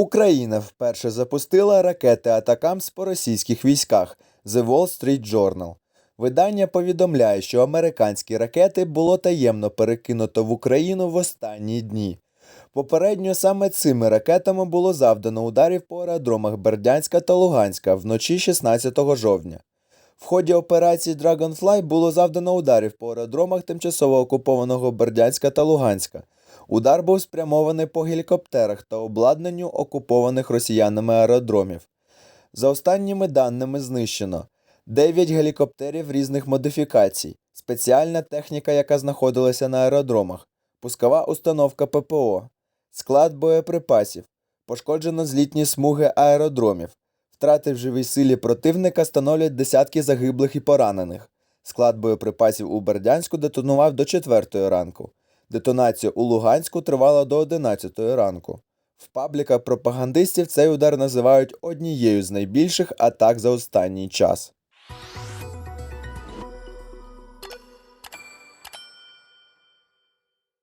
Україна вперше запустила ракети Атакамс по російських військах The Wall Street Journal. Видання повідомляє, що американські ракети було таємно перекинуто в Україну в останні дні. Попередньо саме цими ракетами було завдано ударів по аеродромах Бердянська та Луганська вночі 16 жовтня. В ході операції Dragonfly було завдано ударів по аеродромах тимчасово окупованого Бердянська та Луганська. Удар був спрямований по гелікоптерах та обладнанню окупованих росіянами аеродромів. За останніми даними знищено 9 гелікоптерів різних модифікацій, спеціальна техніка, яка знаходилася на аеродромах, пускова установка ППО, склад боєприпасів, пошкоджено злітні смуги аеродромів. Втрати в живій силі противника становлять десятки загиблих і поранених. Склад боєприпасів у Бердянську детонував до 4 ранку. Детонація у Луганську тривала до 11 ранку. В пабліках пропагандистів цей удар називають однією з найбільших атак за останній час.